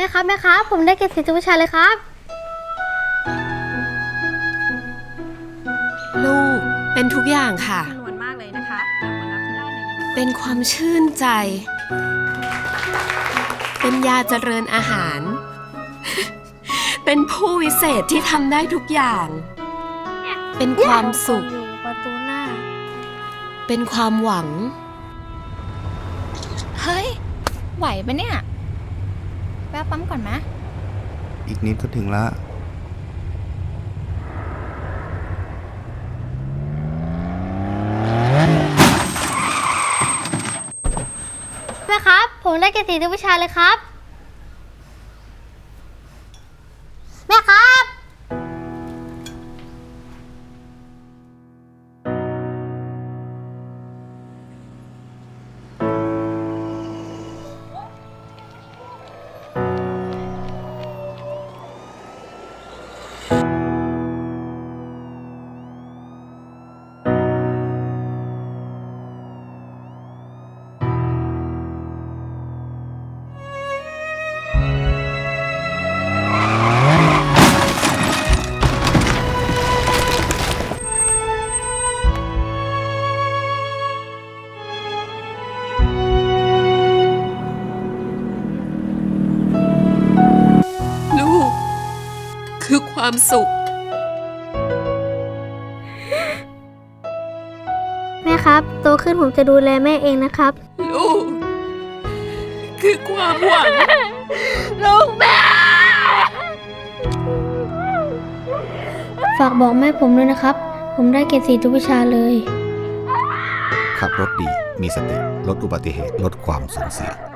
แม่ครับแม่ครับ ผมได้เก็บเศษทุกวิชาเลยครับ ลูกเป็นทุกอย่างค่ะ จำนวนมากเลยนะคะแต่ผลลัพธ์ที่ได้เนี่ยยังเป็นความชื่นใจ เป็นยาเจริญอาหาร เป็นผู้วิเศษที่ทำได้ทุกอย่าง เป็นความสุข อยู่ประตูหน้า เป็นความหวัง เฮ้ย ไหวปะเนี่ย แวะปั๊มก่อนมะอีกนิดก็ถึงละแม่ครับ ผมได้เก็บเศษทุกวิชาเลยครับ คือความสุข แม่ครับ โตขึ้นผมจะดูแลแม่เองนะครับ ลูก คือความหวัง ลูกแม่ ฝากบอกแม่ผมด้วยนะครับ ผมได้เก็บสีทุกวิชาเลย ขับรถดี มีสติ ลดอุบัติเหตุ ลดความสูญเสีย